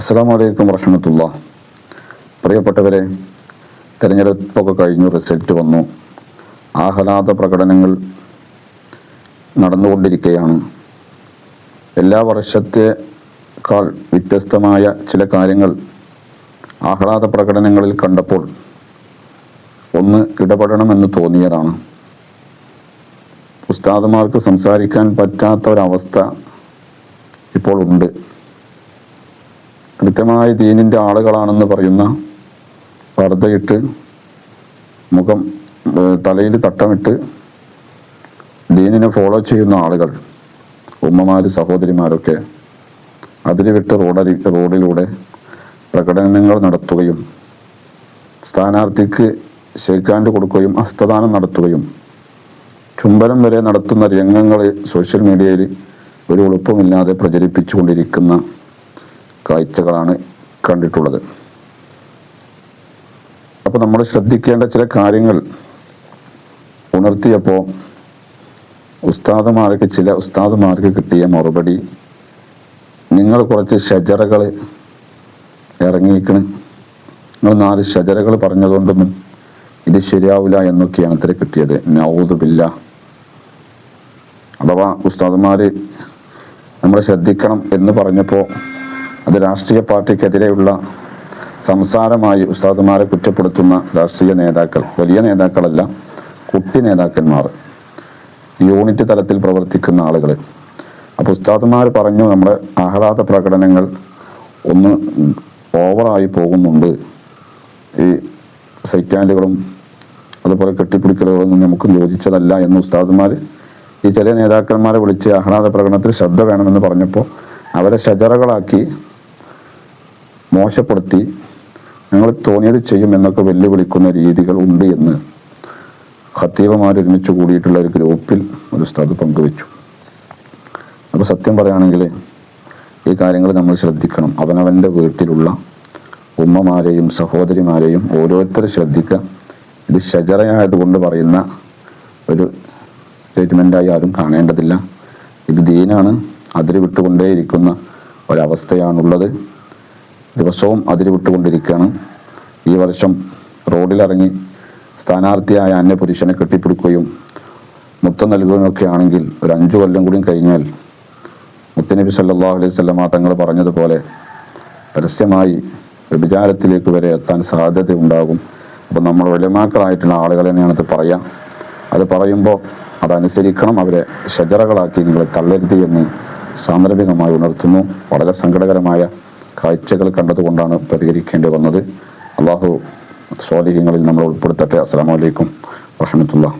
അസ്സാം വലൈക്കും വർഹമത്തുള്ള പ്രിയപ്പെട്ടവരെ തിരഞ്ഞെടുപ്പൊക്കെ കഴിഞ്ഞു റിസൾട്ട് വന്നു. ആഹ്ലാദ പ്രകടനങ്ങൾ നടന്നുകൊണ്ടിരിക്കുകയാണ്. എല്ലാ വർഷത്തെക്കാൾ വ്യത്യസ്തമായ ചില കാര്യങ്ങൾ ആഹ്ലാദ പ്രകടനങ്ങളിൽ കണ്ടപ്പോൾ ഒന്ന് ഇടപെടണമെന്ന് തോന്നിയതാണ്. ഉസ്താദുമാർക്ക് സംസാരിക്കാൻ പറ്റാത്ത ഒരവസ്ഥ ഇപ്പോൾ ഉണ്ട്. കൃത്യമായ ദീനിന്റെ ആളുകളാണെന്ന് പറയുന്ന പർദ്ദയിട്ട് മുഖം തലയിൽ തട്ടമിട്ട് ദീനിനെ ഫോളോ ചെയ്യുന്ന ആളുകൾ ഉമ്മമാർ സഹോദരിമാരൊക്കെ അതിരുവിട്ട് റോഡരി റോഡിലൂടെ പ്രകടനങ്ങൾ നടത്തുകയും സ്ഥാനാർത്ഥിക്ക് ഷെയ്ക്കാൻഡ് കൊടുക്കുകയും ഹസ്തദാനം നടത്തുകയും ചുംബനം വരെ നടത്തുന്ന രംഗങ്ങൾ സോഷ്യൽ മീഡിയയിൽ ഒരു എളുപ്പമില്ലാതെ പ്രചരിപ്പിച്ചുകൊണ്ടിരിക്കുന്ന കാഴ്ചകളാണ് കണ്ടിട്ടുള്ളത്. അപ്പോൾ നമ്മൾ ശ്രദ്ധിക്കേണ്ട ചില കാര്യങ്ങൾ ഉണർത്തിയപ്പോൾ ഉസ്താദുമാർക്ക് ചില ഉസ്താദുമാർക്ക് കിട്ടിയ മറുപടി നിങ്ങൾ കുറച്ച് ഷജറകൾ ഇറങ്ങിയിക്കണ് നിങ്ങൾ നാല് ഷജറകൾ പറഞ്ഞതുകൊണ്ടൊന്നും ഇത് ശരിയാവില്ല എന്നൊക്കെയാണ് ഇത്ര കിട്ടിയത്. നൗദുബില്ല അഥവാ ഉസ്താദുമാർ നമ്മൾ ശ്രദ്ധിക്കണം എന്ന് പറഞ്ഞപ്പോൾ അത് രാഷ്ട്രീയ പാർട്ടിക്കെതിരെയുള്ള സംസാരമായി ഉസ്താദുമാരെ കുറ്റപ്പെടുത്തുന്ന രാഷ്ട്രീയ നേതാക്കൾ വലിയ നേതാക്കളല്ല കുട്ടി നേതാക്കന്മാർ യൂണിറ്റ് തലത്തിൽ പ്രവർത്തിക്കുന്ന ആളുകൾ അപ്പോൾ ഉസ്താദുമാർ പറഞ്ഞു നമ്മുടെ ആഹ്ലാദ പ്രകടനങ്ങൾ ഒന്ന് ഓവറായി പോകുന്നുണ്ട്. ഈ സൈക്കാൻഡുകളും അതുപോലെ കെട്ടിപ്പിടിക്കലുകളൊന്നും നമുക്ക് യോജിച്ചതല്ല എന്ന് ഉസ്താദുമാർ ഈ ചെറിയ നേതാക്കന്മാരെ വിളിച്ച് ആഹ്ലാദ പ്രകടനത്തിൽ ശ്രദ്ധ വേണമെന്ന് പറഞ്ഞപ്പോൾ അവരെ ഷജറകളാക്കി മോശപ്പെടുത്തി ഞങ്ങൾ തോന്നിയത് ചെയ്യും എന്നൊക്കെ വെല്ലുവിളിക്കുന്ന രീതികൾ ഉണ്ട് എന്ന് ഖത്തീബമാർ ഒരുമിച്ച് കൂടിയിട്ടുള്ള ഒരു ഗ്രൂപ്പിൽ ഒരു ഉസ്താദ് പങ്കുവച്ചു. അപ്പോൾ സത്യം പറയുകയാണെങ്കിൽ ഈ കാര്യങ്ങൾ നമ്മൾ ശ്രദ്ധിക്കണം. അവനവന്റെ വീട്ടിലുള്ള ഉമ്മമാരെയും സഹോദരിമാരെയും ഓരോരുത്തർ ശ്രദ്ധിക്കുക. ഇത് ഷജറയായതുകൊണ്ട് പറയുന്ന ഒരു സ്റ്റേറ്റ്മെന്റായി ആരും കാണേണ്ടതില്ല. ഇത് ദീനാണ്. അതിര് വിട്ടുകൊണ്ടേയിരിക്കുന്ന ഒരവസ്ഥയാണുള്ളത്. ദിവസവും അതിര് വിട്ടുകൊണ്ടിരിക്കുകയാണ് ഈ വർഷം റോഡിലിറങ്ങി സ്ഥാനാർത്ഥിയായ അന്യപുരുഷനെ കെട്ടിപ്പിടിക്കുകയും മുത്തം നൽകുകയൊക്കെ ആണെങ്കിൽ ഒരു അഞ്ചു കൊല്ലം കൂടി കഴിഞ്ഞാൽ മുത്തനബി സല്ലാ അലൈഹി സ്വലമ തങ്ങൾ പറഞ്ഞതുപോലെ പരസ്യമായി വ്യഭിചാരത്തിലേക്ക് വരെ എത്താൻ സാധ്യത ഉണ്ടാകും അപ്പം നമ്മൾ ഒലമാക്കളായിട്ടുള്ള ആളുകൾ തന്നെയാണ് അത് പറയാം. അത് പറയുമ്പോൾ അതനുസരിക്കണം അവരെ ഷജറകളാക്കി നിങ്ങൾ തള്ളരുത് എന്ന് സാന്ദർഭികമായി ഉണർത്തുന്നു. വളരെ സങ്കടകരമായ കാഴ്ചകൾ കണ്ടതുകൊണ്ടാണ് പ്രതികരിക്കേണ്ടി വന്നത്. അള്ളാഹു സ്വാലിഹ്യങ്ങളിൽ നമ്മൾ ഉൾപ്പെടുത്തട്ടെ. അസ്സാം വലൈക്കും വാഹമത്തുള്ള